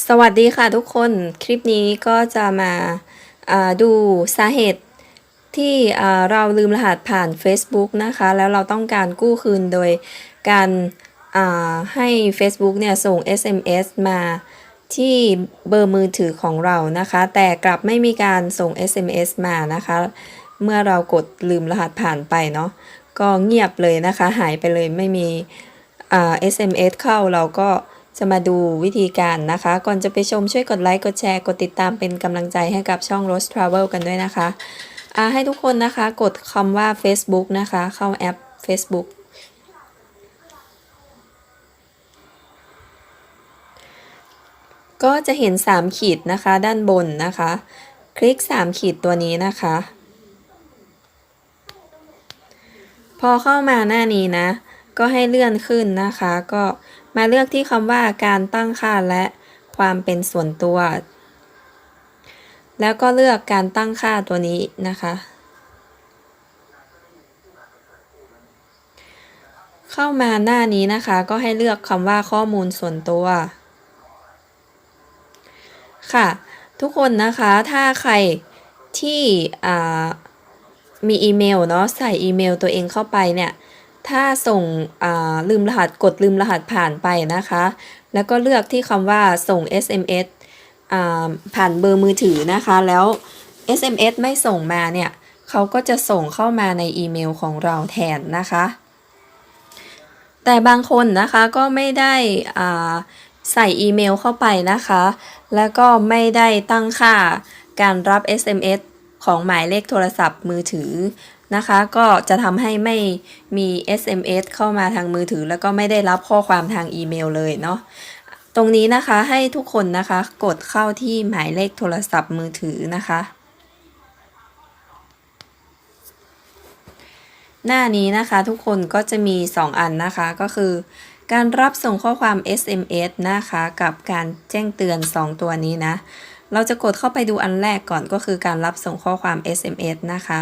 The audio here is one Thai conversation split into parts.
สวัสดีค่ะทุกคนคลิปนี้ก็จะมาาดูสาเหตุที่เราลืมรหัสผ่าน Facebook นะคะ แล้วเราต้องการกู้คืนโดยการาให้ Facebook เนี่ยส่ง SMS มาที่เบอร์มือถือของเรานะคะ แต่กลับไม่มีการส่ง SMS มานะคะ เมื่อเรากดลืมรหัสผ่านไปเนาะก็เงียบเลยนะคะ หายไปเลยไม่มีอ่า SMS เข้าเราก็ จะมาดูวิธีการนะคะ ก่อนจะไปชมช่วยกดไลค์ กดแชร์ กดติดตามเป็นกำลังใจให้กับช่อง Rose Travel กันด้วยนะคะอ่าให้ทุกคนนะคะกดคำว่า Facebook นะคะ เข้าแอป Facebook ก็จะเห็น 3 ขีดนะคะ ด้านบนนะคะ คลิก 3 ขีดตัวนี้นะคะ พอเข้ามาหน้านี้นะ ก็ให้เลื่อนขึ้นนะคะ ก็มาเลือกที่คำว่าการตั้งค่าและความเป็นส่วนตัว แล้วก็เลือกการตั้งค่าตัวนี้นะคะ เข้ามาหน้านี้นะคะ ก็ให้เลือกคำว่าข้อมูลส่วนตัว ค่ะ ทุกคนนะคะถ้าใครที่มีอีเมลเนาะใส่อีเมลตัวเองเข้าไปเนี่ย ถ้าส่งลืมรหัสกดลืมรหัสผ่านไปนะคะ แล้วก็เลือกที่คำว่าส่ง SMS ผ่านเบอร์มือถือนะคะ แล้ว SMS ไม่ส่งมาเนี่ยเขาก็จะส่งเข้ามาในอีเมลของเราแทนนะคะ แต่บางคนนะคะก็ไม่ได้ใส่อีเมลเข้าไปนะคะ แล้วก็ไม่ได้ตั้งค่าการรับ SMS ของหมายเลขโทรศัพท์มือถือ นะคะ ก็จะทำให้ไม่มี SMS เข้ามาทางมือถือ แล้วก็ไม่ได้รับข้อความทางอีเมลเลยเนาะตรงนี้นะคะให้ทุกคนนะคะกดเข้าที่หมายเลขโทรศัพท์มือถือนะคะ หน้านี้นะคะทุกคนก็จะมี 2 อันนะคะก็คือ การรับส่งข้อความ SMS นะคะ กับการแจ้งเตือน 2 ตัวนี้นะ เราจะกดเข้าไปดูอันแรกก่อนก็คือการรับส่งข้อความ SMS นะคะ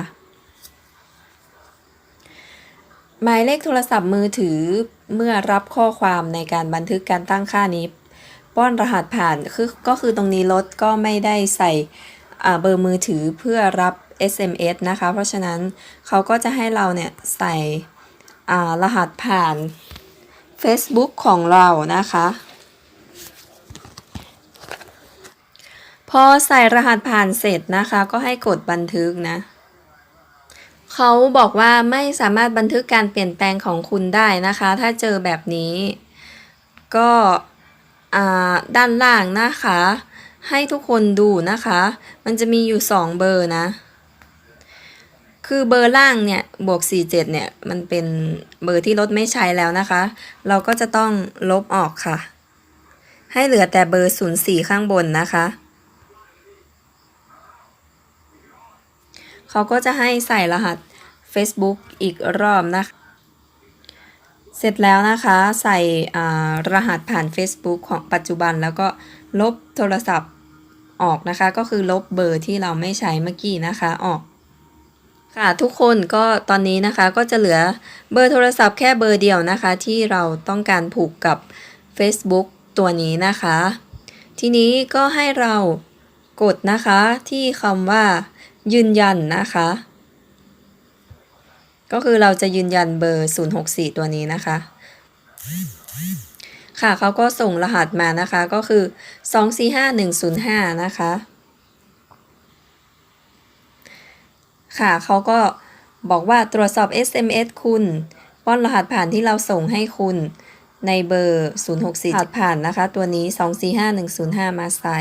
หมายเลขโทรศัพท์มือถือเมื่อรับข้อความในการบันทึกการตั้งค่านี้ ป้อนรหัสผ่านคือก็คือตรงนี้รถก็ไม่ได้ใส่เบอร์มือถือเพื่อรับ SMS นะคะ เพราะฉะนั้นเขาก็จะให้เราเนี่ยใส่รหัสผ่าน Facebook ของเรานะคะ พอใส่รหัสผ่านเสร็จนะคะ ก็ให้กดบันทึกนะ เขาบอกว่าไม่สามารถบันทึกการเปลี่ยนแปลงของคุณได้นะคะ ถ้าเจอแบบนี้ ก็ด้านล่างนะคะ ให้ทุกคนดูนะคะ มันจะมีอยู่ 2 เบอร์นะ คือเบอร์ล่างเนี่ยบวก 47 เนี่ย มันเป็นเบอร์ที่รถไม่ใช้แล้วนะคะ เราก็จะต้องลบออกค่ะ ให้เหลือแต่เบอร์ 04 ข้างบนนะคะเขาก็จะให้ใส่รหัส Facebook อีกรอบนะคะเสร็จแล้วนะคะใส่รหัสผ่าน Facebook ของปัจจุบันแล้วก็ลบโทรศัพท์ออกนะคะ ก็คือลบเบอร์ที่เราไม่ใช้เมื่อกี้นะคะออกค่ะทุกคนก็ตอนนี้นะคะก็จะเหลือเบอร์โทรศัพท์แค่เบอร์เดียวนะคะ ที่เราต้องการผูกกับ Facebook ตัวนี้นะคะ ทีนี้ก็ให้เรากดนะคะที่คำว่ายืนยันนะคะ ก็คือเราจะยืนยันเบอร์ 064 ตัวนี้นะคะ ค่ะเขาก็ส่งรหัสมานะคะก็คือ 245105 นะคะ ค่ะเขาก็บอกว่าตรวจสอบ SMS คุณป้อนรหัสผ่านที่เราส่งให้คุณในเบอร์ 064รหัสผ่านนะคะ ตัวนี้ 245105 มาใส่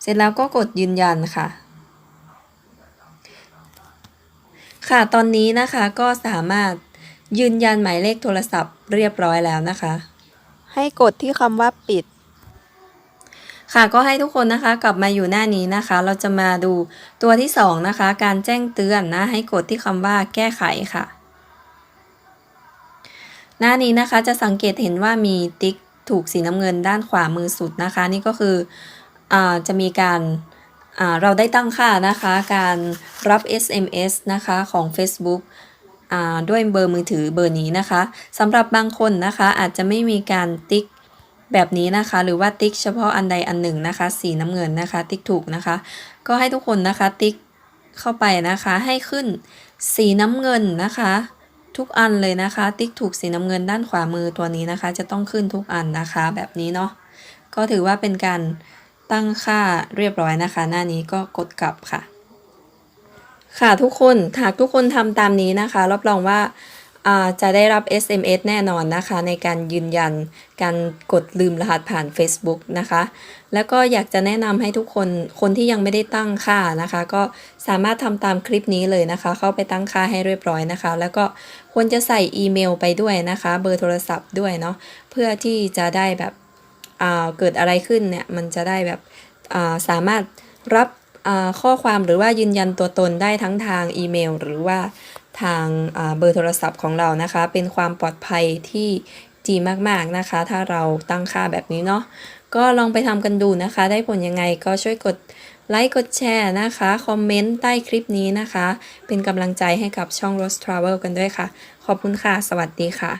เสร็จแล้วก็กดยืนยันค่ะ ค่ะ ตอนนี้นะคะก็สามารถยืนยันหมายเลขโทรศัพท์เรียบร้อยแล้วนะคะ ให้กดที่คำว่าปิด ค่ะก็ให้ทุกคนนะคะกลับมาอยู่หน้านี้นะคะ เราจะมาดูตัวที่ 2 นะคะ การแจ้งเตือนนะ ให้กดที่คำว่าแก้ไขค่ะ หน้านี้นะคะจะสังเกตเห็นว่ามีติ๊กถูกสีน้ำเงินด้านขวามือสุดนะคะ นี่ก็คืออาจะมีการอ่า เราได้ตั้งค่านะคะการรับ SMS นะคะของ Facebook อด้วยเบอร์มือถือเบอร์นี้นะคะสำหรับบางคนนะคะอาจจะไม่มีการติ๊กแบบนี้นะคะ หรือว่าติ๊กเฉพาะอันใดอันหนึ่งนะคะ สีน้ำเงินนะคะ ติ๊กถูกนะคะ ก็ให้ทุกคนนะคะติ๊กเข้าไปนะคะให้ขึ้นสีน้ำเงินนะคะ ทุกอันเลยนะคะ ติ๊กถูกสีน้ำเงินด้านขวามือตัวนี้นะคะ จะต้องขึ้นทุกอันนะคะ แบบนี้เนาะก็ถือว่าเป็นการ ตั้งค่าเรียบร้อยนะคะ หน้านี้ก็กดกลับค่ะ ค่ะทุกคนหากทุกคนทำตามนี้นะคะ รับรองว่าาจะได้รับ SMS แน่นอนนะคะ ในการยืนยันการกดลืมรหัสผ่าน Facebook นะคะ แล้วก็อยากจะแนะนำให้ทุกคนคนที่ยังไม่ได้ตั้งค่านะคะ ก็สามารถทำตามคลิปนี้เลยนะคะ เข้าไปตั้งค่าให้เรียบร้อยนะคะ แล้วก็ควรจะใส่อีเมลไปด้วยนะคะ เบอร์โทรศัพท์ด้วยเนาะเพื่อที่จะได้แบบ เกิดอะไรขึ้นเนี่ยมันจะได้แบบสามารถรับข้อความหรือว่ายืนยันตัวตนได้ทั้งทางอีเมล หรือว่าทางเบอร์โทรศัพท์ของเรานะคะ เป็นความปลอดภัยที่ดีมากๆนะคะ ถ้าเราตั้งค่าแบบนี้เนาะก็ลองไปทำกันดูนะคะ ได้ผลยังไงก็ช่วยกดไลค์กดแชร์นะคะ คอมเมนต์ใต้คลิปนี้นะคะ เป็นกำลังใจให้กับช่อง Rose Travel กันด้วยค่ะ ขอบคุณค่ะ สวัสดีค่ะ